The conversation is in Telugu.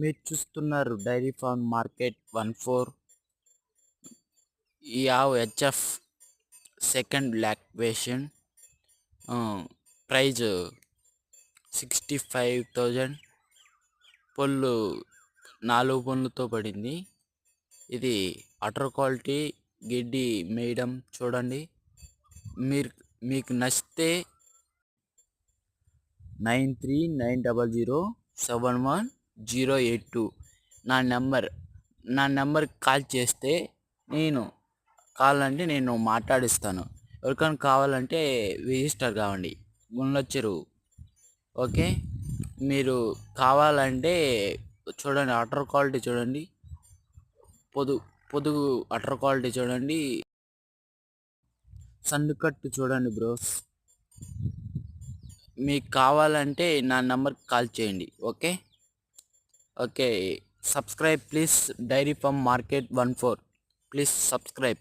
మీరు చూస్తున్నారు dairy farm market one four. యావ్ HF second lactation price sixty five thousand. పళ్ళు నాలుగు పళ్ళుతో పడింది. ఇది అటర్ క్వాలిటీ గిడ్డి మేయడం చూడండి. మీరు మీకు నచ్చితే nine three nine double zero seven one zero eight two. నా నెంబర్ నా నెంబర్కి కాల్ చేస్తే నేను కావాలంటే నేను మాట్లాడిస్తాను. ఎవరికైనా కావాలంటే రిజిస్టర్ కావండి. గుండ్ల చెరువు. ఓకే? మీరు కావాలంటే చూడండి అటర్ క్వాలిటీ చూడండి. పొదు పొదుగు అటర్ క్వాలిటీ చూడండి. సందుకట్టు చూడండి బ్రోస్ మీకు కావాలంటే నా నెంబర్కి కాల్ చేయండి. Okay? Okay subscribe please dairy farm market one four. Please subscribe.